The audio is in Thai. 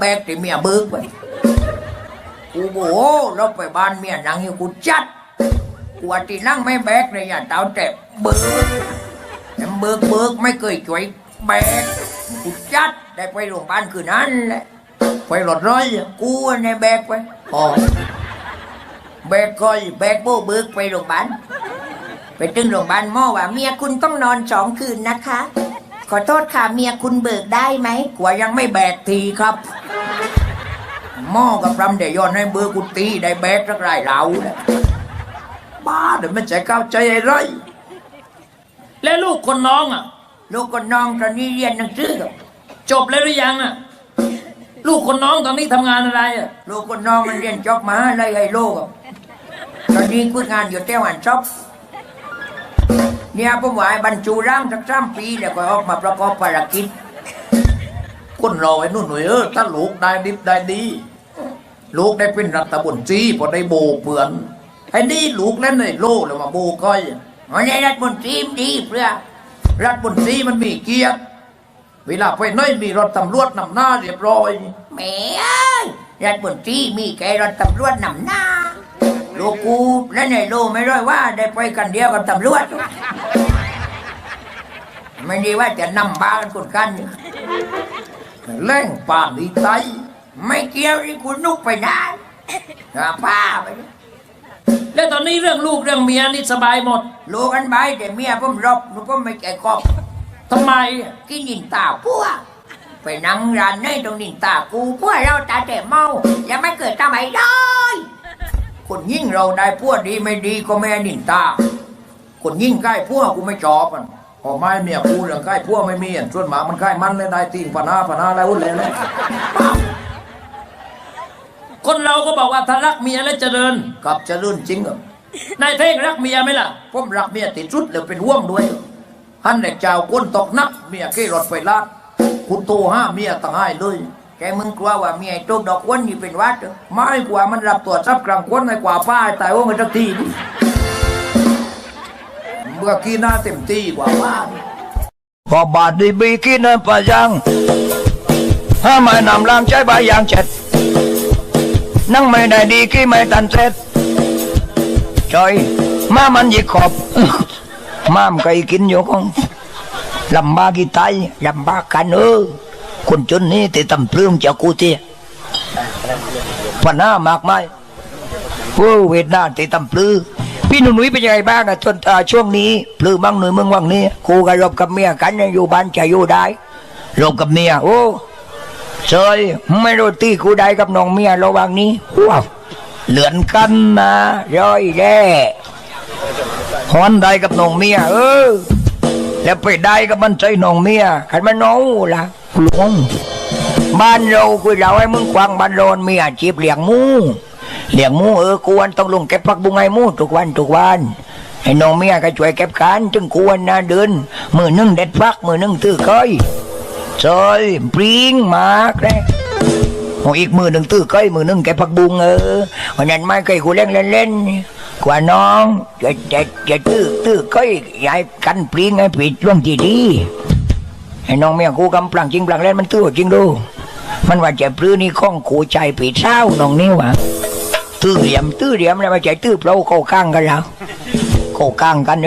แบกที่เมียเบิกไปกูโอ้โหเราไปบ้านเมียนั่งอยู่กูจัดกูว่าที่นั่งไม่แบกเลยอย่าเต้าแต่เบิกแต่เบิกเบิกไม่เคยช่วยแบกกูจัดได้ไปโรงพยาบาลคืนนั้นแหละไปรถร้อยกูในแบกไปอ๋อแบกก้อยแบกโบเบิกไปโรงพยาบาลไปถึงโรงพยาบาลหมอว่าเมียคุณต้องนอนสองคืนนะคะ ขอโทษค่ะเมียคุณเบิกได้ไหมกว่ายังไม่แบกทีครับ หม้อกับรำเดี๋ยวยอนให้เบอร์กุตีได้แบกสักไรเหลานะบ้าเดี๋ยวมันจะเข้าใจอะไรและลูกคนน้องอะ ลูกก็น้องตอนนี้เรียนหนังสือครับจบแล้วหรือยังอะ ลูกคนน้องตอนนี้ทำงานอะไรอะ ลูกก็น้องมันเรียนจบมาอะไรไอ้โลกครับตอนนี้คุยงานอยู่เต้าหันช็อปเนี่ยผมว่าให้บรรจุร่างสักสามปีแล้วก็ออกมาประกอบภารกิจ คนเราไอ้นู่นหน่ยเออถ้าลูกได้ดิบได้ดี ลูกได้เป็นรัฐบนตรีพอได้โบเปือนไอ้นี่ลูกเล่นในโลเลยมาโบก้อยวันนี้รัฐมนตรีมดีเพื่อรัฐบนตรีมันมีเกียรติเวลาไปไหนมีรถตำรวจนำหน้าเรียบร้อยแม่เอ้ยรัฐมนตรีมีแกรถตำรวจนำหน้าลูกกูและในโลไม่ร้อยว่าได้ไปกันเดียวกับตำรวจไม่ดีว่าจะนำบ้ากันคนกัน แล่งป่านนี้ไตไม่เกี่ยวที่คุณนุกไปได้อาป้าไปและตอนนี้เรื่องลูกเรื่องเมียนี่สบายหมดลูกกันไปแต่เมียผมรบหนูก็ไม่ใจกอบทำไมกินนินตาพัวไปนั่งร้านในตรงนินตากูพวเราตาแต่เมายังไม่เกิดทำไมได้คนยิ่งเราได้พวดีไม่ดีก็ไม่นินตาคนยิ่งใกล้พวกกูไม่จอบมัน พอไม้เมียกูเรื่องใกล้พวกไม่มีอะส่วนหมามันใกล้มันเลยได้ติ่งปะนาปะนาอะไรวุ่นเลยนะคนเราก็บอกว่าถ้ารักเมียแล้วเจริญกับจะลื่นจริงอะนายเท่งรักเมียไหมล่ะผมรักเมียติดชุดแล้วเป็นห่วงด้วยฮันเด็กเจ้าก้นตกนักเมียขี่รถไฟลาดคุณโตห้าเมียตั้งให้เลยแกมึงกลัวว่าเมียตกดอกควนนี่เป็นวัดเหรอไม่กว่ามันรับตัวทรัพย์กลางคนไม่กว่าป้าตายว่ามันสักทีดิ เมื่อกี้หน้าเต็มที่กว่าป้าพอบาดดีบีกินปะยังถ้าไม่นำลางใจใบยางเจ็ด นั่งไม่ได้ดีกี้ไม่ตันเสร็จจอยมามันยิกขอบมามไก่กินอยู่ของลำบากกี่ตายลำบากกันเออคนจนนี้ติดตำปลื้มจากกูเตียปัญหามากมายโอ้เวทนาติดตำปลื้ม พี่หนุ่ยเป็นยังไงบ้างอะจนช่วงนี้ปลื้มบ้างหนุ่ยมึงว่างนี้กูกับรบกับเมียกันยังอยู่บ้านจะอยู่ได้รบกับเมียโอ้เฉยไม่รู้ตีกูได้กับน้องเมียระหว่างนี้ว้าวเหลือนกันนะร้อยแร่ฮอนได้กับน้องเมียเออแล้วไปได้กับมันใจน้องเมียขันมันน้องล่ะหลวงบ้านเราคุยเราให้มึงควังบ้านโรนเมีอาชีพเลี้ยงมู เลี้ยงมูเออกวนต้องลงเก็บผักบุ้งไอ้มูทุกวันทุกวันให้น้องเมียก็ช่วยเก็บกันจึงกวนนะเดินมือหนึ่งเด็ดพักมือหนึ่งตื้อก้อยซอยปริงมากเลยโอ้อีกมือหนึ่งตื้อก้อยมือหนึ่งแกผักบุงเออวันนั้นไม่เคยกูเล่นเล่นเล่นกว่าน้องจะจะจะตื้อตื้อก้อยยายกันปริงให้ผิดช่วงที่ดีให้น้องเมียกูกำปลังจริงปลังเล่นมันตื้อจริงดู มันว่าจะปลื้อนี่ข้องกูใจผิดเศร้าน้องนี่หวะ ตื้อเหลี่ยมตื้อเหลี่ยมแล้วมาใจตื้อเปล่าเข้าข้างกันแล้วเข้าข้างกันเออ